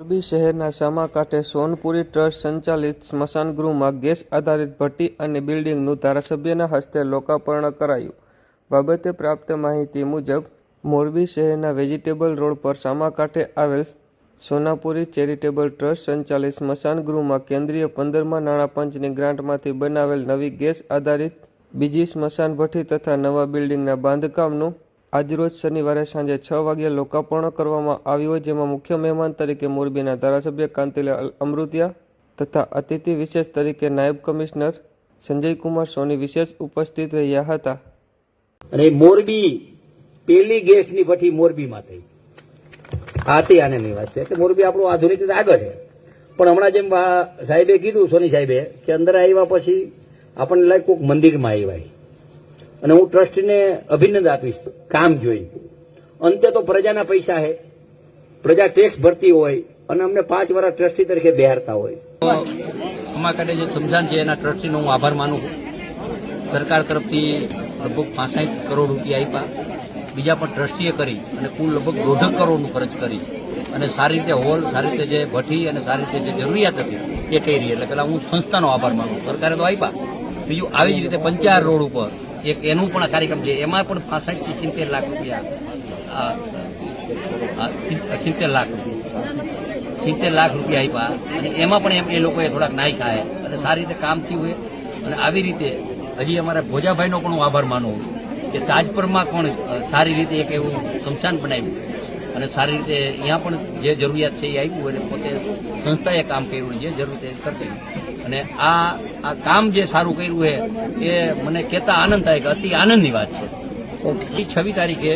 મોરબી શહેરના સામાકાંઠે સોનપુરી ટ્રસ્ટ સંચાલિત સ્મશાન ગૃહમાં ગેસ આધારિત ભઠ્ઠી અને બિલ્ડિંગનું ધારાસભ્યના હસ્તે લોકાર્પણ કરાયું. બાબતે પ્રાપ્ત માહિતી મુજબ, મોરબી શહેરના વેજીટેબલ રોડ પર સામાકાંઠે આવેલ સોનાપુરી ચેરિટેબલ ટ્રસ્ટ સંચાલિત સ્મશાન ગૃહમાં કેન્દ્રીય પંદરમા નાણાં પંચની ગ્રાન્ટમાંથી બનાવેલ નવી ગેસ આધારિત બીજી સ્મશાન ભઠ્ઠી તથા નવા બિલ્ડિંગના બાંધકામનું આજરોજ શનિવારે સાંજે છ વાગ્યે લોકાર્પણ કરવામાં આવ્યું જેમાં મુખ્ય મહેમાન તરીકે મોરબીના ધારાસભ્ય કાંતિલાલ અમૃતિયા તથા અતિથિ વિશેષ તરીકે નાયબ કમિશનર સંજયકુમાર સોની વિશેષ ઉપસ્થિત રહ્યા હતા. અને મોરબી પેલી ગેસની ભઠ્ઠી મોરબીમાં થઈ. આ તે આનંદની વાત છે કે મોરબી આપણું આધુનિક આગળ છે. પણ હમણાં જેમ સાહેબે કીધું, સોની સાહેબે, કે અંદર આવ્યા પછી આપણને લાગે કોઈક મંદિરમાં આવ્યા અને હું ટ્રસ્ટને અભિનંદન આપીશ. કામ જોઈ. અંતે તો પ્રજાના પૈસા છે પ્રજા ટેક્સ ભરતી હોય અને અમને પાંચ વર્ષ ટ્રસ્ટી તરીકે બેહારતા હોય. અમારા કાંઠે જે સમજાન છે, એના ટ્રસ્ટીનો હું આભાર માનું સરકાર તરફથી લગભગ પાંસાઠ કરોડ રૂપિયા આપ્યા. બીજા પણ ટ્રસ્ટીએ કરી અને કુલ લગભગ દોઢક કરોડનું ખર્ચ કરી. અને સારી રીતે હોલ, સારી રીતે જે ભઠ્ઠી અને સારી રીતે જે જરૂરિયાત હતી, એ કરી. એટલે પેલા હું સંસ્થાનો આભાર માનું સરકારે તો આપ્યા. બીજું આવી જ રીતે પંચાયત રોડ ઉપર એક એનું પણ કાર્યક્રમ છે. એમાં પણ પાસઠથી સિત્તેર લાખ રૂપિયા સિત્તેર લાખ રૂપિયા, સિત્તેર લાખ રૂપિયા આપ્યા. અને એમાં પણ એમ એ લોકોએ થોડાક નાઈ ખાય. અને સારી રીતે કામ થયું હોય. અને આવી રીતે હજી અમારા ભોજાભાઈનો પણ હું આભાર માનું કે તાજપરમાં પણ સારી રીતે એક એવું શમશાન બનાવ્યું. અને સારી રીતે અહીંયા પણ જે જરૂરિયાત છે એ આપ્યું અને પોતે સંસ્થાએ કામ કર્યું જે જરૂર તે કરતી અને આ આ કામ જે સારું કર્યું છે એ મને કહેતા આનંદ થાય કે અતિ આનંદની વાત છે. એ છવ્વીસ તારીખે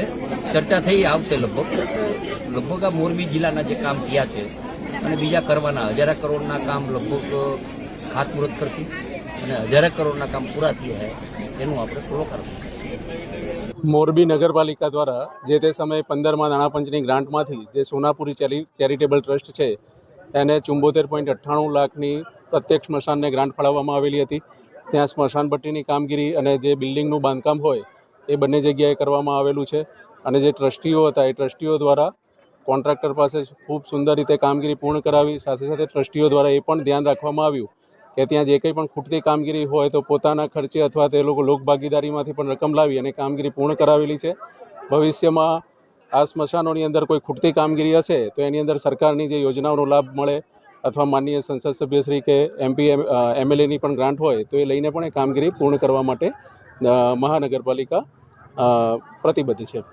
ચર્ચા થઈ આવશે લગભગ. લગભગ આ મોરબી જિલ્લાના જે કામ થયા છે અને બીજા કરવાના હજારા કરોડના કામ લગભગ ખાતમુહૂર્ત કરશું. અને હજારા કરોડના કામ પૂરા થયા છે એનું આપણે પૂરો કરવું મોરબી નગરપાલિકા દ્વારા જે તે સમયે પંદરમાં નાણાપંચની ગ્રાન્ટમાંથી જે સોનાપુરી ચેરી ચેરિટેબલ ટ્રસ્ટ છે એને ચુંબોતેર પોઈન્ટ અઠ્ઠાણું લાખની પ્રત્યેક સ્મશાનને ગ્રાન્ટ ફાળવવામાં આવેલી હતી. ત્યાં સ્મશાન ભટ્ટીની કામગીરી અને જે બિલ્ડિંગનું બાંધકામ હોય, એ બંને જગ્યાએ કરવામાં આવેલું છે. અને જે ટ્રસ્ટીઓ હતા, એ ટ્રસ્ટીઓ દ્વારા કોન્ટ્રાક્ટર પાસે ખૂબ સુંદર રીતે કામગીરી પૂર્ણ કરાવી, સાથે સાથે ટ્રસ્ટીઓ દ્વારા એ પણ ધ્યાન રાખવામાં આવ્યું કે ત્યાં જે કંઈ પણ ખૂટતી કામગીરી હોય, તો પોતાના ખર્ચે અથવા તે લોકો લોકભાગીદારીમાંથી પણ રકમ લાવી અને કામગીરી પૂર્ણ કરાવેલી છે. ભવિષ્યમાં આ સ્મશાનોની અંદર કોઈ ખૂટતી કામગીરી હશે તો એની અંદર સરકારની જે યોજનાઓનો લાભ મળે અથવા માનનીય સંસદ સભ્યશ્રી કે એમપી એમએલએની પણ ગ્રાન્ટ હોય, તો એ લઈને પણ એ કામગીરી પૂર્ણ કરવા માટે મહાનગરપાલિકા પ્રતિબદ્ધ છે.